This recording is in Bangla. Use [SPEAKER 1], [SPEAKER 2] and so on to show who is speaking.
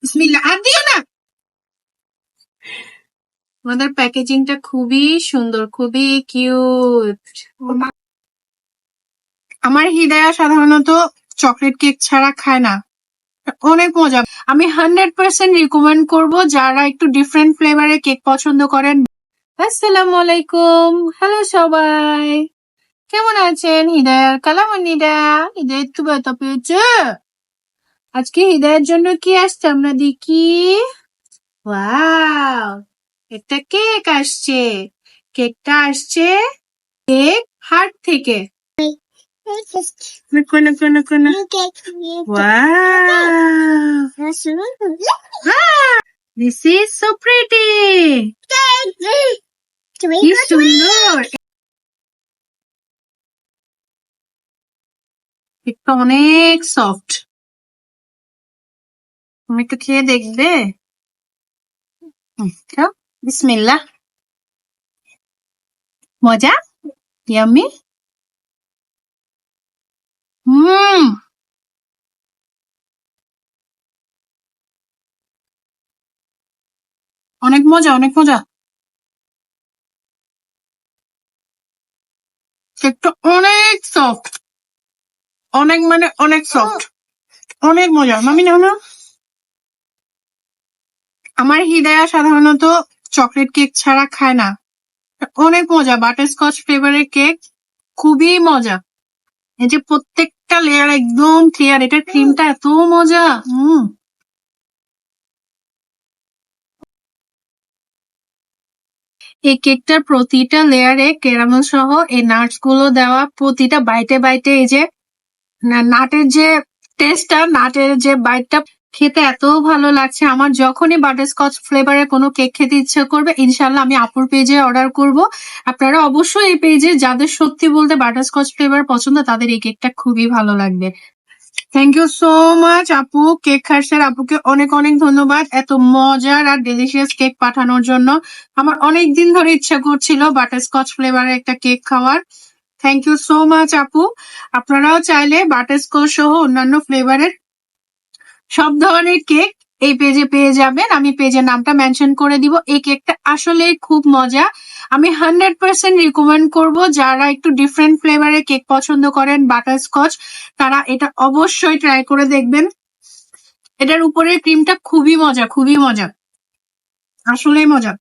[SPEAKER 1] বিসমিল্লাহ। আর দিও না। আমাদের প্যাকেজিংটা খুবই সুন্দর, খুবই কিউট। আমার হৃদয়া সাধারণত চকলেট কেক ছাড়া খায় না। অনেক মজা। আমি হান্ড্রেড পার্সেন্ট রিকমেন্ড করব যারা একটু ডিফারেন্ট ফ্লেভারের কেক পছন্দ করেন। আসসালামু আলাইকুম হ্যালো সবাই। কেমন আছেন? হৃদয়ার কালামনিদা হৃদয় তো ব্যথা পেয়েছে আজকে হৃদয়ের জন্য কি আসছে? আমরা দেখি। ওয়াও, একটা কেক আসছে। কেকটা আসছে কেক হার্ট থেকে। কোন কোন ইজ কি সুন্দর। অনেক সফট তুমি একটু খেয়ে দেখবে। হুম, খাও বিসমিল্লাহ। মজা? ইয়াম্মি? হুম। অনেক মজা অনেক মজা। কেকটা অনেক সফট অনেক মানে অনেক সফট অনেক মজা। মামি না আমার হৃদয়া সাধারণত চকলেট কেক ছাড়া খায় না। অনেক মজা, বাটারস্কচ ফ্লেভারের কেক খুবই মজা। এই যে প্রত্যেকটা লেয়ার একদম ক্লিয়ার এটার ক্রিমটা এত মজা হুম এই কেকটার প্রতিটা লেয়ারে ক্যারামেল সহ এই নাটসগুলো দেওয়া প্রতিটা বাইটে বাইটে এই যে নাটের যে টেস্টটা নাটের যে বাইটটা খেতে এত ভালো লাগছে। আমার যখনই বাটারস্কচ ফ্লেভারের কোনো কেক খেতে ইচ্ছে করবে, ইনশাল্লাহ আমি আপুর পেজে অর্ডার করব। আপনারা অবশ্যই এই পেজে যাদের সত্যি বলতে বাটারস্কচ ফ্লেভার পছন্দ, তাদের এই কেকটা খুবই ভালো লাগবে। থ্যাংক ইউ সো মাচ আপু। কেক খার্সের আপুকে অনেক অনেক ধন্যবাদ এত মজার আর ডেলিশিয়াস কেক পাঠানোর জন্য। আমার অনেক দিন ধরে ইচ্ছা করছিল বাটারস্কচ ফ্লেভারের একটা কেক খাওয়ার। থ্যাংক ইউ সো মাচ আপু। আপনারাও চাইলে বাটারস্কচ সহ অন্যান্য ফ্লেভারের সব ধরনের কেক এই পেজে পেয়ে যাবেন। আমি পেজের নামটা মেনশন করে দিব। এই কেকটা আসলে খুব মজা। আমি হান্ড্রেড পার্সেন্ট রিকমেন্ড করব যারা একটু ডিফারেন্ট ফ্লেভারের কেক পছন্দ করেন বাটার স্কচ তারা এটা অবশ্যই ট্রাই করে দেখবেন। এটার উপরের ক্রিমটা খুবই মজা খুবই মজা। আসলেই মজা।